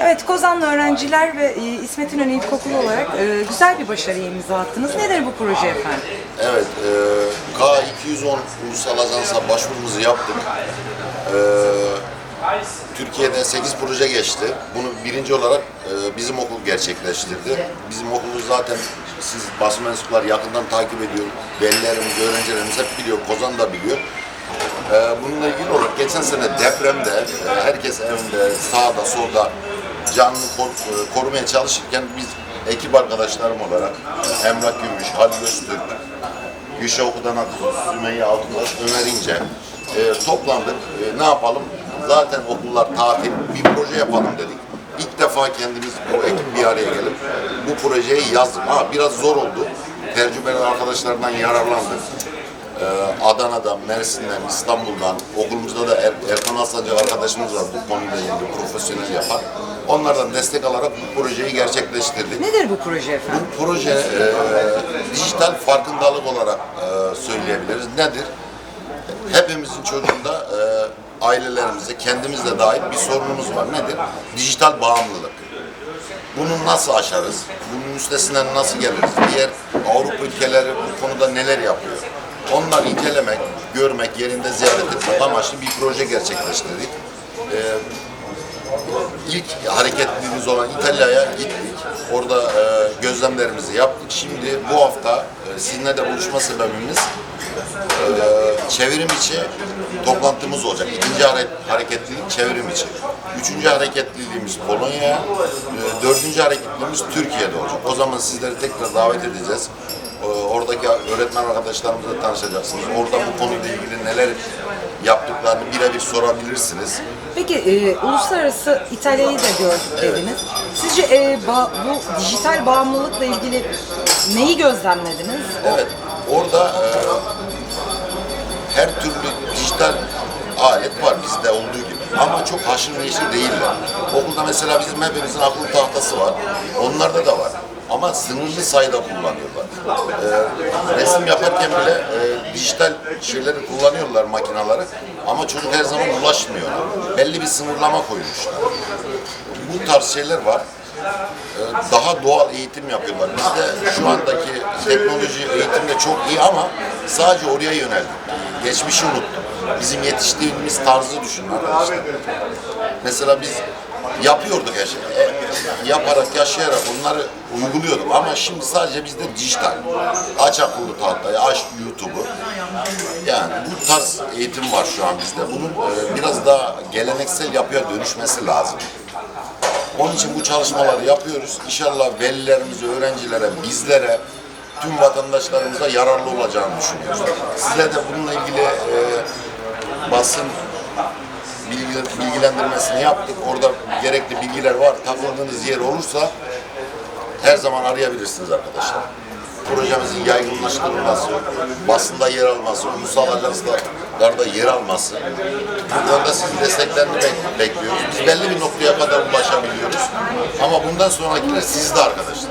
Evet, Kozanlı öğrenciler ve e, İsmet İnönü İlkokulu olarak e, güzel bir başarıya imza attınız. Nedir bu proje efendim? Evet, e, K210 ulusal ajansa başvurumuzu yaptık. E, Türkiye'de 8 proje geçti. Bunu birinci olarak e, bizim okul gerçekleştirdi. Bizim okulu zaten siz basın mensupları yakından takip ediyor. Velilerimiz, öğrencilerimiz hep biliyor, Kozan da biliyor. E, bununla ilgili olarak geçen sene depremde e, herkes evinde, sağda, solda canını e, korumaya çalışırken biz ekip arkadaşlarım olarak Emrah Gümüş, Halil Öztürk, Gülşah Okudan Aksu, Sümeyye Altınbaş, Ömer İnce e, toplandık. E, ne yapalım? Zaten okullar tatil, bir proje yapalım dedik. İlk defa kendimiz bu ekip bir araya gelip bu projeyi yazdık. Ha, biraz zor oldu. Tecrübeli arkadaşlardan yararlandık. Ee, Adana'dan, Mersin'den, İstanbul'dan, okulumuzda da er, Erkan Aslancı arkadaşımız var bu konuyla ilgili profesyonel yapan. Onlardan destek alarak bu projeyi gerçekleştirdik. Nedir bu proje efendim? Bu proje e, dijital farkındalık olarak e, söyleyebiliriz. Nedir? Hepimizin çocuğunda e, ailelerimize, kendimizle dahil bir sorunumuz var. Nedir? Dijital bağımlılık. Bunu nasıl aşarız? Bunun üstesinden nasıl geliriz? Diğer Avrupa ülkeleri bu konuda neler yapıyor? Onları incelemek, görmek, yerinde ziyaret etmek amaçlı bir proje gerçekleştirdik. Ee, ilk hareketliliğimiz olan İtalya'ya gittik. Orada e, gözlemlerimizi yaptık. Şimdi bu hafta e, sizinle de buluşma sebebimiz e, çevrim içi toplantımız olacak. İkinci hare- hareketlilik çevrim içi. Üçüncü hareketliliğimiz Polonya'ya, e, dördüncü hareketliliğimiz Türkiye'de olacak. O zaman sizleri tekrar davet edeceğiz. E, Oradaki öğretmen arkadaşlarımızla tanışacaksınız. Orada bu konuyla ilgili neler yaptıklarını birebir sorabilirsiniz. Peki e, uluslararası İtalya'yı da gördük dediniz. Sizce e, ba- bu dijital bağımlılıkla ilgili neyi gözlemlediniz? Evet, orada e, her türlü dijital alet var bizde olduğu gibi. Ama çok haşır neşir değiller. Okulda mesela bizim hepimizin akıllı tahtası var. Onlarda da var. Ama sınırlı sayıda kullanıyorlar. E, resim yaparken bile e, dijital şeyleri kullanıyorlar makinaları. Ama çocuk her zaman ulaşmıyor. Belli bir sınırlama koymuşlar. Bu tarz şeyler var Ee, daha doğal eğitim yapıyorlar. Bizde şu andaki teknoloji eğitimde çok iyi ama sadece oraya yöneldik. Geçmişi unuttuk. Bizim yetiştiğimiz tarzı düşünün arkadaşlar. Mesela biz yapıyorduk her şeyi. E, yaparak, yaşayarak bunları uyguluyorduk ama şimdi sadece bizde dijital. Aç akıllı tahtayı, aç YouTube'u. Yani bu tarz eğitim var şu an bizde. Bunun e, biraz daha geleneksel yapıya dönüşmesi lazım. Onun için bu çalışmaları yapıyoruz. İnşallah velilerimize, öğrencilere, bizlere, tüm vatandaşlarımıza yararlı olacağını düşünüyoruz. Size de bununla ilgili e, basın bilgilendirmesini yaptık. Orada gerekli bilgiler var. Takıldığınız yer olursa her zaman arayabilirsiniz arkadaşlar. Projemizin yaygınlaştırılması, basında yer alması, ulusal ajanslarda yer alması. Buradan da sizin bekliyoruz. Biz belli bir noktaya kadar ulaşabiliyoruz. Ama bundan sonrakiler sizde arkadaşlar.